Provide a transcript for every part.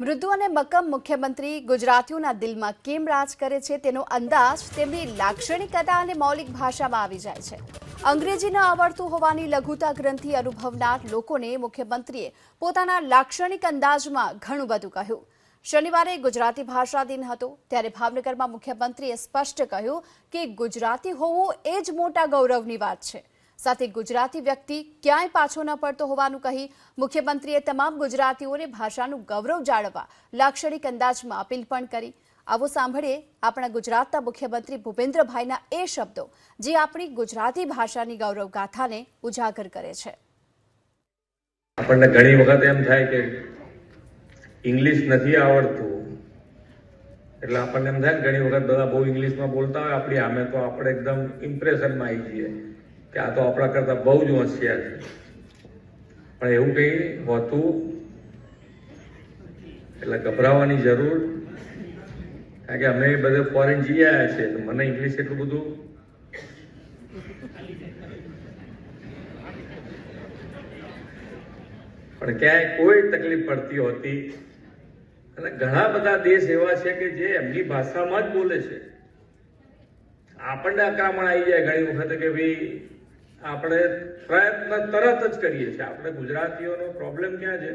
મૃદુ અને મક્કમ મુખ્યમંત્રી ગુજરાતીઓના દિલમાં કેમ રાજ કરે છે તેનો અંદાજ તેમની લાક્ષણિકતા અને મૌલિક ભાષામાં આવી જાય છે. અંગ્રેજી ન આવડતું હોવાની લઘુતા ગ્રંથિ અનુભવનાર લોકોને મુખ્યમંત્રીએ પોતાના લાક્ષણિક અંદાજમાં ઘણું બધું કહ્યું. શનિવારે ગુજરાતી ભાષા દિન હતો, ત્યારે ભાવનગરમાં મુખ્યમંત્રીએ સ્પષ્ટ કહ્યું કે ગુજરાતી હોવું એ જ મોટા ગૌરવની વાત છે. સાથે ગુજરાતી વ્યક્તિ ક્યાંય પાછો ન પડતો હોવાનું કહી મુખ્યમંત્રીએ તમામ ગુજરાતીઓને ભાષાનું ગૌરવ જાળવવા લાક્ષણિક અંદાજમાં અપીલ પણ કરી. આવો સાંભળીએ આપણા ગુજરાતના મુખ્યમંત્રી ભૂપેન્દ્રભાઈના એ શબ્દો, જે આપણી ગુજરાતી ભાષાની ગૌરવ ગાથાને ઉજાગર કરે છે. આપણને ઘણી વખત એમ થાય કે ઇંગ્લિશ નથી આવડતું. એટલે આપણને એમ થાય ઘણી વખત બધા બહુ ઇંગ્લિશમાં બોલતા હોય, આપણી આમે તો આપણે એકદમ ઇમ્પ્રેશનમાં આવી જઈએ. કે આ તો આપણા કરતાં બહુ જ હોશિયાર છે. પણ એવું કંઈ હોતું એટલે ગભરાવાની જરૂર. કારણ કે અમે બધે ફોરેન જઈ આવ્યા છે મને ઇંગ્લિશ એટલું બધું પણ ક્યાંય કોઈ તકલીફ પડતી હોતી. અને ઘણા બધા દેશ એવા છે કે જે એમની ભાષામાં જ બોલે છે. આપણને આક્રમણ આવી જાય ઘણી વખતે કે ભાઈ આપણે પ્રયત્ન તરત જ કરીએ છીએ. આપણે ગુજરાતીઓનો પ્રોબ્લેમ ક્યાં છે?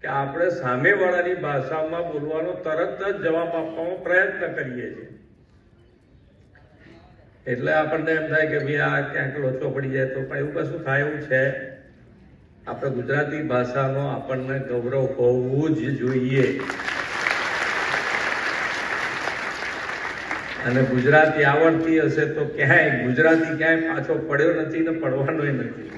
કે આપણે સામેવાળાની ભાષામાં બોલવાનો તરત જ જવાબ આપવાનો પ્રયત્ન કરીએ છીએ. એટલે આપણને એમ થાય કે ભાઈ આ ક્યાંક લોચો પડી જાય તો પણ એવું કશું થાય એવું છે? આપણે ગુજરાતી ભાષાનો આપણને ગૌરવ હોવું જ જોઈએ. અને ગુજરાતી આવડતી હશે તો ક્યાંય ગુજરાતી ક્યાંય પાછો પડ્યો નથી ને પડવાનોય નથી.